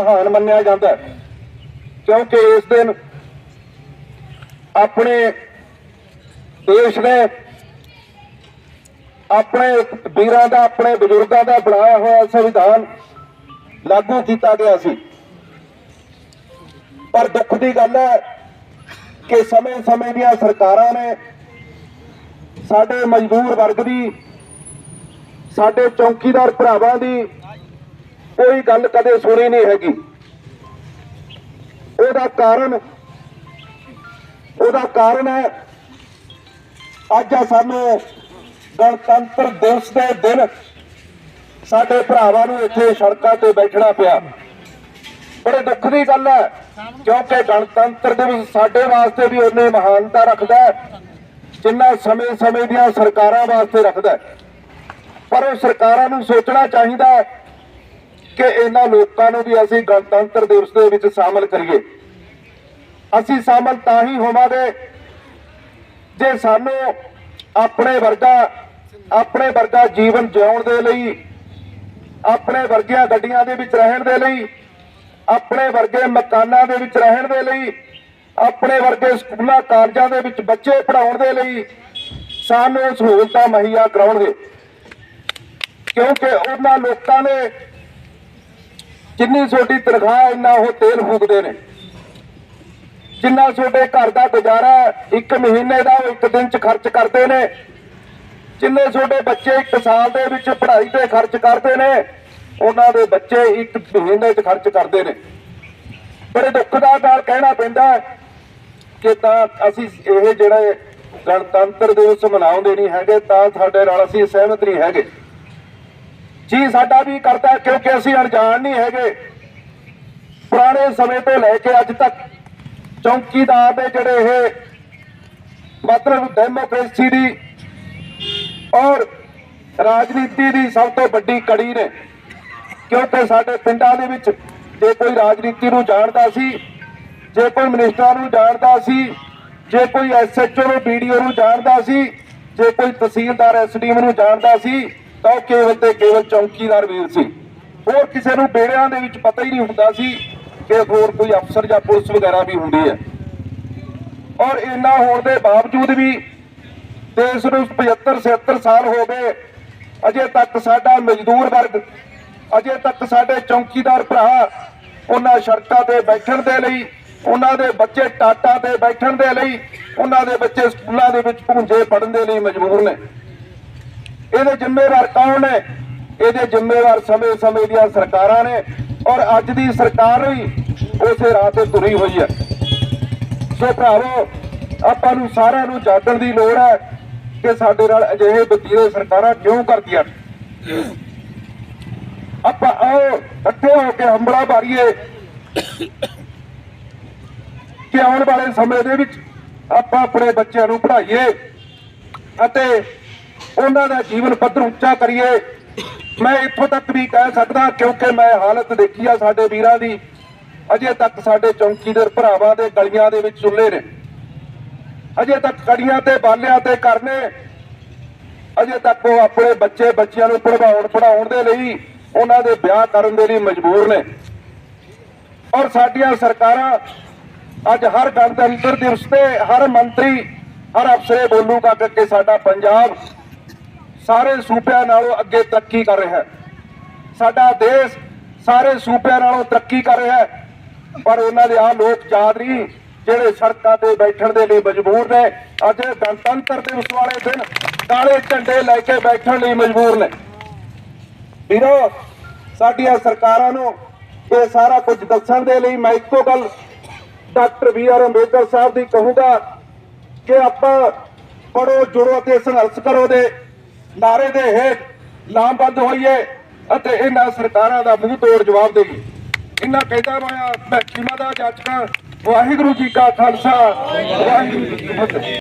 ਮਹਾਨ ਮੰਨਿਆ ਜਾਂਦਾ ਹੈ। ਕਿਉਂਕਿ ਇਸ ਦਿਨ ਆਪਣੇ ਦੇਸ਼ ਨੇ ਆਪਣੇ ਵੀਰਾਂ ਦਾ, ਆਪਣੇ ਬਜ਼ੁਰਗਾਂ ਦਾ ਬਣਾਇਆ ਹੋਇਆ ਸੰਵਿਧਾਨ ਲਾਗੂ ਕੀਤਾ ਗਿਆ ਸੀ। ਪਰ ਦੁੱਖ ਦੀ ਗੱਲ ਹੈ ਕਿ ਸਮੇਂ-ਸਮੇਂ ਦੀਆਂ ਸਰਕਾਰਾਂ ਨੇ ਸਾਡੇ ਮਜ਼ਦੂਰ ਵਰਗ ਦੀ, ਸਾਡੇ ਚੌਕੀਦਾਰ ਭਰਾਵਾਂ ਦੀ ਕੋਈ ਗੱਲ ਕਦੇ ਸੁਣੀ ਨਹੀਂ ਹੈਗੀ। ਉਹਦਾ ਕਾਰਨ ਉਹਦਾ ਕਾਰਨ ਹੈ, ਅੱਜ ਸਾਨੂੰ ਗਣਤੰਤਰ ਦਿਵਸ ਦੇ ਦਿਨ ਸਾਡੇ ਭਰਾਵਾਂ ਨੂੰ ਇੱਥੇ ਸੜਕਾਂ ਤੇ ਬੈਠਣਾ ਪਿਆ। ਬੜੇ ਦੁੱਖ ਦੀ ਗੱਲ ਹੈ, ਕਿਉਂਕਿ ਗਣਤੰਤਰ ਦਿਵਸ ਸਾਡੇ ਵਾਸਤੇ ਵੀ ਉਨੇ ਮਹਾਨਤਾ ਰੱਖਦਾ ਹੈ, ਜਿੰਨਾ ਸਮੇਂ-ਸਮੇਂ ਦੀਆਂ ਸਰਕਾਰਾਂ ਵਾਸਤੇ ਰੱਖਦਾ ਪਰ ਉਹ ਸਰਕਾਰਾਂ ਨੂੰ ਸੋਚਣਾ ਚਾਹੀਦਾ ਹੈ ਕਿ ਇਹਨਾਂ ਲੋਕਾਂ ਨੂੰ ਵੀ ਅਸੀਂ ਗਣਤੰਤਰ ਦਿਵਸ ਦੇ ਵਿੱਚ ਸ਼ਾਮਲ ਕਰੀਏ। ਅਸੀਂ ਸ਼ਾਮਲ ਤਾਂ ਹੀ ਹੋਵਾਂਗੇ ਜੇ ਸਾਨੂੰ ਆਪਣੇ ਵਰਗਾ ਆਪਣੇ ਵਰਗਾ ਜੀਵਨ ਜਿਉਣ ਦੇ ਲਈ, ਆਪਣੇ ਵਰਗੀਆਂ ਗੱਡੀਆਂ ਦੇ ਵਿੱਚ ਰਹਿਣ ਦੇ ਲਈ, ਆਪਣੇ ਵਰਗੇ ਮਕਾਨਾਂ ਦੇ ਵਿੱਚ ਰਹਿਣ ਦੇ ਲਈ, ਆਪਣੇ ਵਰਗੇ ਸਕੂਲਾਂ, ਕਾਲਜਾਂ ਦੇ ਵਿੱਚ ਬੱਚੇ ਪੜਾਉਣ ਦੇ ਲਈ ਸਾਨੂੰ ਸਹੂਲਤਾਂ ਮੁਹੱਈਆ ਕਰਾਉਣਗੇ। ਕਿਉਂਕਿ ਉਹਨਾਂ ਲੋਕਾਂ ਨੇ ਜਿੰਨੀ ਛੋਟੀ ਤਨਖਾਹ ਇੰਨਾ ਉਹ ਤੇਲ ਫੂਕਦੇ ਨੇ। ਜਿੰਨਾ ਛੋਟੇ ਘਰ ਦਾ ਗੁਜ਼ਾਰਾ ਇੱਕ ਮਹੀਨੇ ਦਾ ਉਹ ਇੱਕ ਦਿਨ ਚ ਖਰਚ ਕਰਦੇ ਨੇ। ਜਿੰਨੇ ਛੋਟੇ ਬੱਚੇ ਇੱਕ ਸਾਲ ਦੇ ਵਿੱਚ ਪੜ੍ਹਾਈ ਤੇ ਖਰਚ ਕਰਦੇ ਨੇ, ਉਹਨਾਂ ਦੇ ਬੱਚੇ ਇੱਕ ਮਹੀਨੇ 'ਚ ਖਰਚ ਕਰਦੇ ਨੇ। ਬੜੇ ਦੁੱਖ ਦਾ ਨਾਲ ਕਹਿਣਾ ਪੈਂਦਾ ਕਿ ਤਾਂ ਅਸੀਂ ਇਹ ਜਿਹੜੇ ਗਣਤੰਤਰ ਦਿਵਸ ਮਨਾਉਂਦੇ ਨਹੀਂ ਹੈਗੇ, ਤਾਂ ਸਾਡੇ ਨਾਲ ਅਸੀਂ ਸਹਿਮਤ ਨਹੀਂ ਹੈਗੇ। ਜੀ ਸਾਡਾ ਵੀ ਕਰਦਾ ਕਿਉਂਕਿ ਅਸੀਂ ਅਣਜਾਣ ਨਹੀਂ ਹੈਗੇ। ਪੁਰਾਣੇ ਸਮੇਂ ਤੋਂ ਲੈ ਕੇ ਅੱਜ ਤੱਕ ਚੌਕੀਦਾਰ ਦੇ ਜਿਹੜੇ ਇਹ ਮਤਲਬ ਡੈਮੋਕ੍ਰੇਸੀ ਦੀ ਔਰ ਰਾਜਨੀਤੀ ਦੀ ਸਭ ਤੋਂ ਵੱਡੀ ਕੜੀ ਨੇ। ਕਿਉਂਕਿ ਸਾਡੇ ਪਿੰਡਾਂ ਦੇ ਵਿੱਚ ਜੇ ਕੋਈ ਰਾਜਨੀਤੀ ਨੂੰ ਜਾਣਦਾ ਸੀ, ਜੇ ਕੋਈ ਮਿਨਿਸਟਰਾਂ ਨੂੰ ਜਾਣਦਾ ਸੀ, ਜੇ ਕੋਈ ਐਸਐਚਓ ਨੂੰ ਵੀਡੀਓ ਨੂੰ ਜਾਣਦਾ ਸੀ, ਜੇ ਕੋਈ ਤਹਿਸੀਲਦਾਰ ਐਸਡੀਐਮ ਨੂੰ ਜਾਣਦਾ ਸੀ ਤਾਂ ਉਹ ਕੇਵਲ ਤੇ ਕੇਵਲ ਚੌਕੀਦਾਰ ਵੀਰ ਸੀ। ਹੋਰ ਕਿਸੇ ਨੂੰ ਬੇੜਿਆਂ ਦੇ ਵਿੱਚ ਪਤਾ ਹੀ ਨਹੀਂ ਹੁੰਦਾ ਸੀ ਕਿ ਹੋਰ ਕੋਈ ਅਫਸਰ ਜਾਂ ਪੁਲਿਸ ਵਗੈਰਾ ਵੀ ਹੁੰਦੀ ਹੈ। ਔਰ ਇੰਨਾ ਹੋਣ ਦੇ ਬਾਵਜੂਦ ਵੀ ਦੇਸ਼ ਨੂੰ 75 76 ਸਾਲ ਹੋ ਗਏ, ਅਜੇ ਤੱਕ ਸਾਡਾ ਮਜ਼ਦੂਰ ਵਰਗ, ਅਜੇ ਤੱਕ ਸਾਡੇ ਚੌਕੀਦਾਰ ਭਰਾ ਉਹਨਾਂ ਸੜਕਾਂ ਤੇ ਬੈਠਣ ਦੇ ਲਈ, ਉਹਨਾਂ ਦੇ ਬੱਚੇ ਟਾਟਾ ਤੇ ਬੈਠਣ ਦੇ ਲਈ, ਉਹਨਾਂ ਦੇ ਬੱਚੇ ਸਕੂਲਾਂ ਦੇ ਵਿੱਚ ਭੁੰਜੇ ਪੜਨ ਦੇ ਲਈ ਮਜਬੂਰ ਨੇ। ਇਹਦੇ ਜ਼ਿੰਮੇਵਾਰ ਕੌਣ ਨੇ? ਇਹਦੇ ਜ਼ਿੰਮੇਵਾਰ ਸਮੇਂ-ਸਮੇਂ ਦੀਆਂ ਸਰਕਾਰਾਂ ਨੇ ਔਰ ਅੱਜ ਦੀ ਸਰਕਾਰ ਵੀ ਉਸੇ ਰਾਹ ਤੇ ਤੁਰੀ ਹੋਈ ਹੈ। ਸੋ ਭਰਾਵੋ, ਆਪਾਂ ਨੂੰ ਸਾਰਿਆਂ ਨੂੰ ਜਾਗਣ ਦੀ ਲੋੜ ਹੈ ਕਿ ਸਾਡੇ ਨਾਲ ਅਜਿਹੇ ਵਤੀਰੇ ਸਰਕਾਰਾਂ ਕਿਉਂ ਕਰਦੀਆਂ ਆਪਾਂ ਆਓ, ਇਕੱਠੇ ਹੋ ਕੇ ਹੰਬੜਾ ਮਾਰੀਏ ਕਿ ਆਉਣ ਵਾਲੇ ਸਮੇਂ ਦੇ ਵਿੱਚ ਆਪਾਂ ਆਪਣੇ ਬੱਚਿਆਂ ਨੂੰ ਪੜ੍ਹਾਈਏ ਅਤੇ ਉਹਨਾਂ ਦਾ ਜੀਵਨ ਪੱਧਰ ਉੱਚਾ ਕਰੀਏ। ਮੈਂ ਇੱਥੋਂ ਤੱਕ ਵੀ ਕਹਿ ਸਕਦਾ, ਕਿਉਂਕਿ ਮੈਂ ਹਾਲਤ ਦੇਖੀ ਆ ਸਾਡੇ ਵੀਰਾਂ ਦੀ। ਅਜੇ ਤੱਕ ਸਾਡੇ ਚੌਕੀਦਾਰ ਭਰਾਵਾਂ ਦੇ ਗਲੀਆਂ ਦੇ ਵਿੱਚ ਚੁੱਲ੍ਹੇ ਨੇ। ਅਜੇ ਤੱਕ ਕੜੀਆਂ ਤੇ ਬਾਲਿਆਂ ਤੇ ਕਰਨੇ ਅਜੇ ਤੱਕ ਉਹ ਆਪਣੇ ਬੱਚੇ ਬੱਚਿਆਂ ਨੂੰ ਪੜ੍ਹਾਉਣ ਪੜਾਉਣ ਦੇ ਲਈ ਉਹਨਾਂ ਦੇ ਵਿਆਹ ਕਰਨ ਦੇ ਲਈ ਮਜਬੂਰ ਨੇ। ਔਰ ਸਾਡੀਆਂ ਸਰਕਾਰਾਂ ਅੱਜ ਹਰ ਗਣਤੰਤਰ ਦਿਵਸ ਤੇ ਹਰ ਮੰਤਰੀ ਹਰ ਅਫਸਰੇ ਬੋਲੂਗਾ ਕਿ ਸਾਡਾ ਪੰਜਾਬ ਸਾਰੇ ਸੂਬਿਆਂ ਨਾਲੋਂ ਅੱਗੇ ਤਰੱਕੀ ਕਰ ਰਿਹਾ ਹੈ। ਸਾਡਾ ਦੇਸ਼ ਸਾਰੇ ਸੂਬਿਆਂ ਨਾਲੋਂ ਤਰੱਕੀ ਕਰ ਰਿਹਾ ਹੈ। ਪਰ ਉਹਨਾਂ ਦੇ ਆ ਲੋਕ ਯਾਦ ਜਿਹੜੇ ਸੜਕਾਂ ਤੇ ਬੈਠਣ ਦੇ ਲਈ ਮਜਬੂਰ ਨੇ। ਅੱਜ ਗਣਤੰਤਰ ਦਿਵਸ ਵਾਲੇ ਦਿਨ ਕਾਲੇ ਝੰਡੇ ਲੈ ਕੇ ਬੈਠਣ ਲਈ ਮਜਬੂਰ ਨੇ। ਵੀਰੋ, ਸਾਡੀਆਂ ਸਰਕਾਰਾਂ ਨੂੰ ਇਹ ਸਾਰਾ ਕੁਝ ਦੱਸਣ ਦੇ ਲਈ ਮੈਂ ਇੱਕੋ ਗੱਲ ਡਾਕਟਰ ਬੀ ਆਰ ਅੰਬੇਦਕਰ ਸਾਹਿਬ ਦੀ ਕਹੂੰਗਾ ਕਿ ਆਪਾਂ ਪੜੋ ਜੁੜੋ ਅਤੇ ਸੰਘਰਸ਼ ਕਰੋ ਦੇ। ਨਾਰੇ ਦੇ ਹੇਠ ਲਾਮਬੰਦ ਹੋਈਏ ਅਤੇ ਇਹਨਾਂ ਸਰਕਾਰਾਂ ਦਾ ਮੂੰਹ ਤੋੜ ਜਵਾਬ ਦੇਈਏ ਇਹਨਾਂ ਕਹਿੰਦਾ ਮੈਂ ਮੈਂ ਕੀਮਾ ਦਾ ਜਾਚਕਾਂ। ਵਾਹਿਗੁਰੂ ਜੀ ਕਾ ਖਾਲਸਾ। ਵਾਹਿਗੁਰੂ ਜੀ ਕੀ ਫਤਿਹ।